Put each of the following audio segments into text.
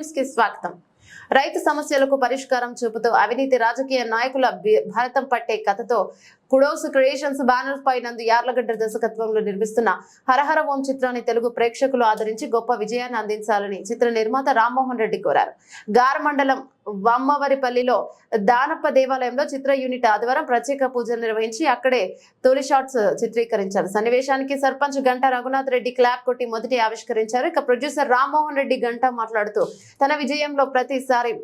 న్యూస్కి స్వాగతం. రైతు సమస్యలకు పరిష్కారం చూపుతూ అవినీతి రాజకీయ నాయకుల బి- భరతం పట్టే కథతో కుడోస్ క్రియేషన్స్ బ్యానర్ పై నందు యార్లగడ్డ దర్శకత్వంలో నిర్మిస్తున్న హరహర ఓం చిత్రాన్ని తెలుగు ప్రేక్షకులు ఆదరించి గొప్ప విజయాన్ని అందించాలని చిత్ర నిర్మాత రామ్మోహన్ రెడ్డి కోరారు. గార్ మండలం వమ్మవరిపల్లిలో దానప్ప దేవాలయంలో చిత్ర యూనిట్ ఆదివారం ప్రత్యేక పూజలు నిర్వహించి అక్కడే తొలి షాట్స్ చిత్రీకరించారు. సన్నివేశానికి సర్పంచ్ గంటా రఘునాథ్ రెడ్డి క్లాప్ కొట్టి మొదటి ఆవిష్కరించారు. ఇక ప్రొడ్యూసర్ రామ్మోహన్ రెడ్డి గంటా మాట్లాడుతూ తన విజయంలో ప్రతిసారి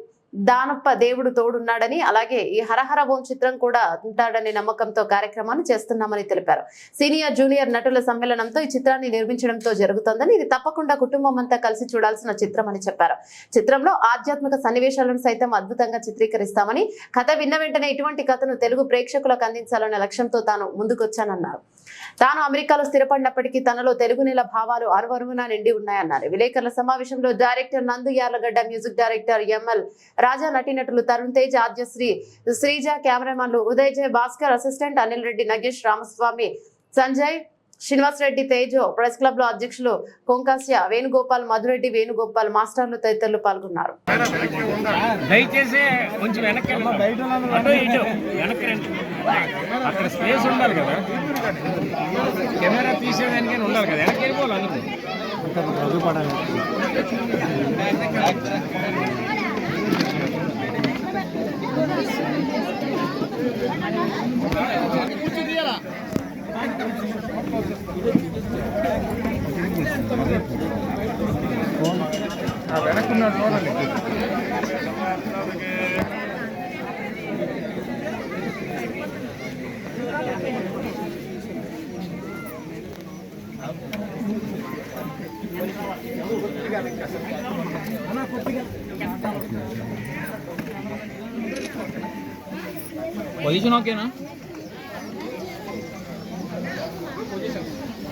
దానప్ప దేవుడు తోడున్నాడని అలాగే ఈ హరహర ఓం చిత్రం కూడా ఉంటాడనే నమ్మకంతో కార్యక్రమాన్ని చేస్తున్నామని తెలిపారు. సీనియర్ జూనియర్ నటుల సమ్మేళనంతో ఈ చిత్రాన్ని నిర్మించడంతో జరుగుతోందని ఇది తప్పకుండా కుటుంబం అంతా కలిసి చూడాల్సిన చిత్రం అని చెప్పారు. చిత్రంలో ఆధ్యాత్మిక సన్నివేశాలను సైతం అద్భుతంగా చిత్రీకరిస్తామని కథ విన్న వెంటనే ఇటువంటి కథను తెలుగు ప్రేక్షకులకు అందించాలనే లక్ష్యంతో తాను ముందుకొచ్చానన్నారు. తాను అమెరికాలో స్థిరపడినప్పటికీ తనలో తెలుగు నెల భావాలు అరువరువున నిండి ఉన్నాయన్నారు. విలేకరుల సమావేశంలో director Nandu Yarlagadda music director M L Raja నటీనటులు తరుణ్ తేజ్ ఆద్యశ్రీ శ్రీజ కెమెరామన్లు ఉదయ్ జయ భాస్కర్ అసిస్టెంట్ అనిల్ రెడ్డి నగేష్ రామస్వామి సంజయ్ శ్రీనివాస్ రెడ్డి తేజో ప్రెస్ క్లబ్లో అధ్యక్షులు కొంకాస్య వేణుగోపాల్ మధురెడ్డి వేణుగోపాల్ మాస్టర్లు తదితరులు పాల్గొన్నారు. అక్కడ స్పేస్ ఉండాలి కదా. కెమెరా ఉండాలి కదా. వెనక్కి వెళ్ళిపోవాలి వెనక్కున్నాడు చూడండి పొజిషన్ ఓకేనా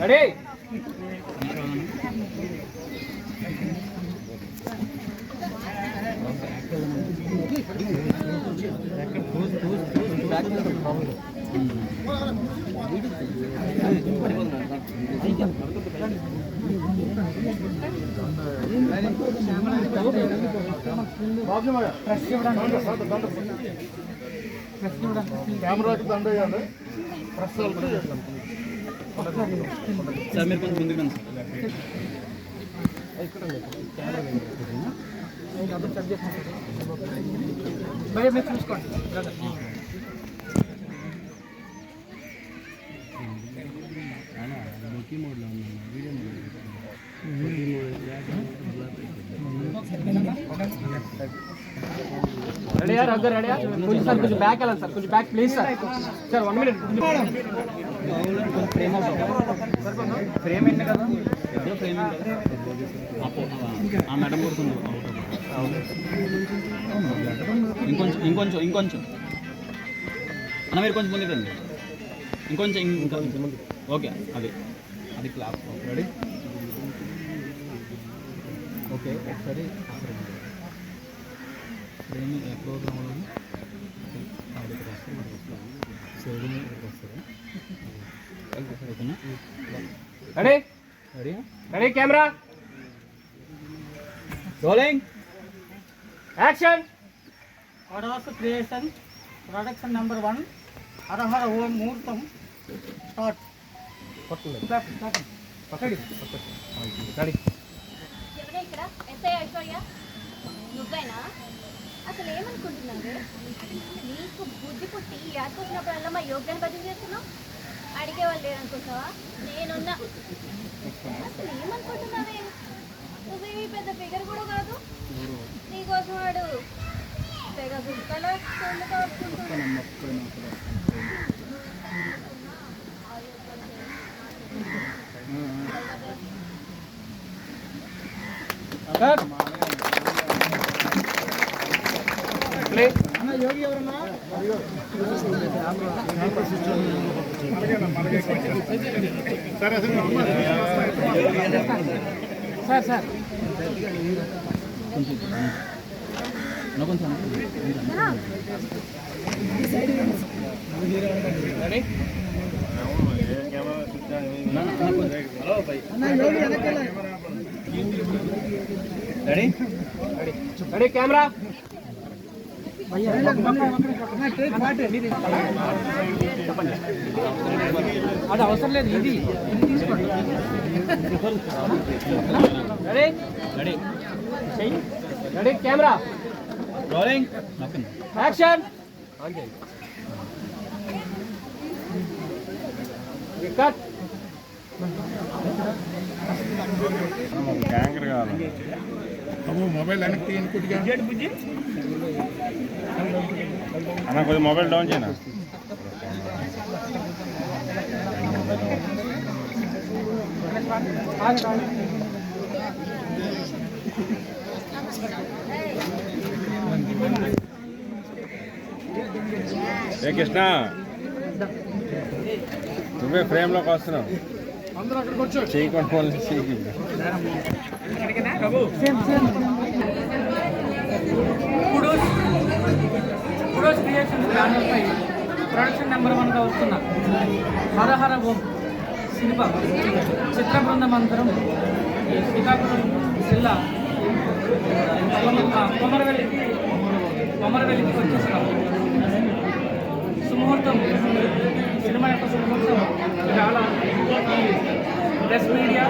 రెడీ కెమెరాకి దండ వేయాలి ప్రెస్ వాళ్ళకి చేస్తాం సార్ మీరు కొంచెం ముందుకు భయ మీరు చూసుకోండి రెడీ అగ్గర్ రెడీ కొంచెం సార్ కొంచెం బ్యాక్ వెళ్ళాలి సార్. కొంచెం back please sir. Sir one minute frame frame కదా ఫ్రేమ్ ఆ మేడం కొడుతుంది ఇంకొంచెం ఇంకొంచెం ఇంకొంచెం. అన్న మీరు కొంచెం ముందుకు రండి. ఇంకొంచెం ఇంకా ఓకే అది. అది క్లాస్ రెడీ ఓకే ఒకసారి Frame program ready ready ready camera rolling action Advanced creation, production number one, Harahara Om Murtam, start. Ready ఎవరే ఇక్కడ ఎస్ఐ ఐశ్వర్య నువ్వేనా అసలు ఏమనుకుంటున్నావే? నీకు బుద్ధి పుట్టి యాత్ర వచ్చినప్పుడల్లా మా యోగ్యాన్ని భజన చేస్తున్నావు? అడిగే వాళ్ళు అనుకుంటున్నావా నేనున్నా. అసలు ఏమనుకుంటున్నావే? నువ్వేమి పెద్ద ఫిగర్ కూడా కాదు. నీకోసం వాడు తెగ గుక్కల సొమ్ము కాపుకుంటున్నాడు రెడీ కెమెరా? అది అవసరం లేదు ఇది ఇది తీసుకోండి ready ready ready camera rolling action cut అమ్మో మొబైల్ వెనక్కి అన్న కొద్దిగా మొబైల్ డౌన్ చేయనా? ఏ కృష్ణ? నువ్వే ఫ్రేమ్లోకి వస్తున్నావు. అందరూ అక్కడికి వచ్చారు. చేయకుండా కుడోస్ కుడోస్ క్రియేషన్స్ బ్యానర్పై ప్రొడక్షన్ నెంబర్ వన్గా వస్తున్న హరహర ఓం సినిమా చిత్ర బృందం అందరం ఈ శ్రీకాకుళం జిల్లా కొమ- కొమరవెల్లికి కొమరవెల్లికి వచ్చేసినాం సుముహూర్తం సినిమా యొక్క సుముహూర్తం చాలా ప్రెస్ మీడియా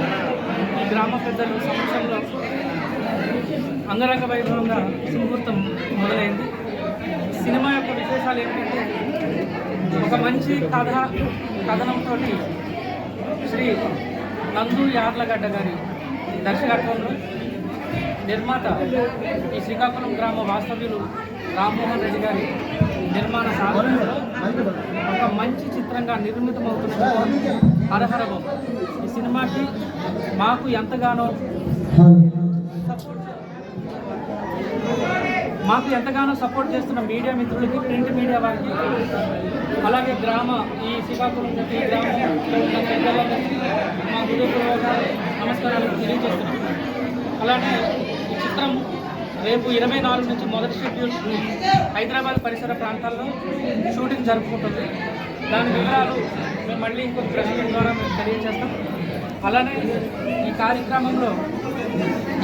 ఈ గ్రామ పెద్దలు సమక్షంలో అంగరంగ వైభవంగా సుముహూర్తం మొదలైంది. సినిమా యొక్క విశేషాలు ఏంటంటే ఒక మంచి కథ కథనంతో శ్రీ నందు యార్లగడ్డ గారి దర్శకత్వంలో నిర్మాత ఈ శ్రీకాకుళం గ్రామ వాస్తవ్యులు రామ్మోహన్ రెడ్డి గారి నిర్మాణ సాధనలో ఒక మంచి చిత్రంగా నిర్మితమవుతున్న హరహరవం ఈ సినిమాకి మాకు ఎంతగానో మాకు ఎంతగానో సపోర్ట్ చేస్తున్న మీడియా మిత్రులకి ప్రింట్ మీడియా వారికి అలాగే గ్రామ ఈ శ్రీకాకుళం ప్రతి గ్రామం మా హృదయపూర్వక నమస్కారాలు తెలియజేస్తున్నాం. అలానే ఈ చిత్రం రేపు ఇరవై నాలుగు నుంచి మొదటి షెడ్యూల్ హైదరాబాద్ పరిసర ప్రాంతాల్లో షూటింగ్ జరుపుకుంటుంది. దాని వివరాలు మేము మళ్ళీ ఇంకొక ప్రెస్ ద్వారా మేము తెలియజేస్తాం. అలానే ఈ కార్యక్రమంలో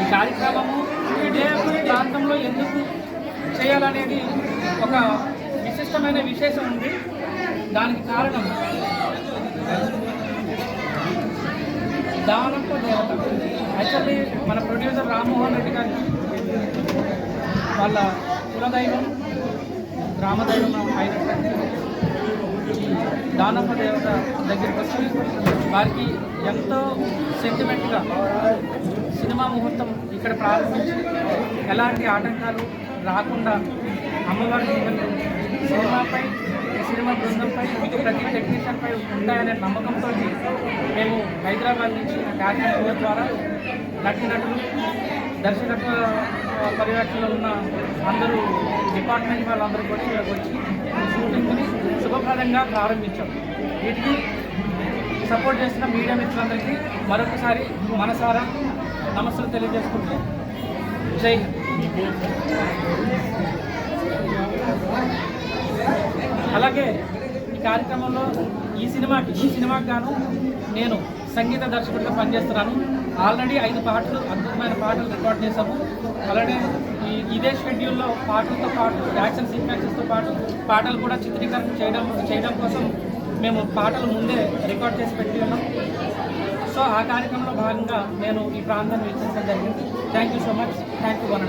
ఈ కార్యక్రమము ఇదే ప్రాంతంలో ఎందుకు చేయాలనేది ఒక విశిష్టమైన విశేషం ఉంది. దానికి కారణం దానప్ప దేవత. యాక్చువల్లీ మన ప్రొడ్యూసర్ రామ్మోహన్ రెడ్డి గారు వాళ్ళ కులదైవం గ్రామదైవం ఆయన దానప్ప దేవత దగ్గరికి వచ్చి వారికి ఎంతో సెంటిమెంట్గా సినిమా ముహూర్తం ఇక్కడ ప్రారంభించి ఎలాంటి ఆటంకాలు రాకుండా అమ్మవారి దీవెనలు సినిమాపై సినిమా బృందంపై ప్రతి టెక్నీషియన్పై ఉంటాయనే నమ్మకంతో మేము హైదరాబాద్ నుంచి క్యాటరింగ్ టూర్ ద్వారా నటీనటులు దర్శకత్వ పర్యవేక్షణలో ఉన్న అందరూ డిపార్ట్మెంట్ వాళ్ళందరూ కూడా ఇక్కడికి వచ్చి షూటింగ్ని శుభప్రదంగా ప్రారంభించాం. వీటికి సపోర్ట్ చేసిన మీడియా మిత్రులందరికీ మరొకసారి మనసారా నమస్సులు తెలియజేసుకుంటూ జై అలాగే ఈ కార్యక్రమంలో ఈ సినిమాకి ఈ సినిమాకి గాను నేను సంగీత దర్శకుడిగా పనిచేస్తున్నాను. ఆల్రెడీ ఐదు పాటలు అద్భుతమైన పాటలు రికార్డ్ చేశాము. అలాగే ఇదే షెడ్యూల్లో పాటలతో పాటు యాక్షన్ సీక్వెన్సెస్తో పాటు పాటలు కూడా చిత్రీకరణ చేయడం చేయడం కోసం మేము పాటలు ముందే రికార్డ్ చేసి పెట్టి ఉన్నాం. సో ఆ కార్యక్రమంలో భాగంగా నేను ఈ ప్రాంతాన్ని వీక్షించడం జరిగింది. Thank you so much thank you one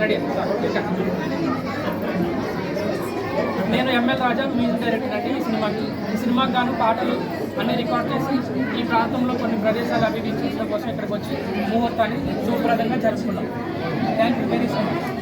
ready నేను M L Raja music director అండి ఈ సినిమాకి ఈ సినిమాకి గాను పాటలు అన్ని రికార్డ్ చేసి ఈ ప్రాంతంలో కొన్ని ప్రదేశాలు అవి వీక్షించడం కోసం ఇక్కడికి వచ్చి ముహూర్తాన్ని శుభప్రదంగా జరుపుకున్నాం. Thank you very so much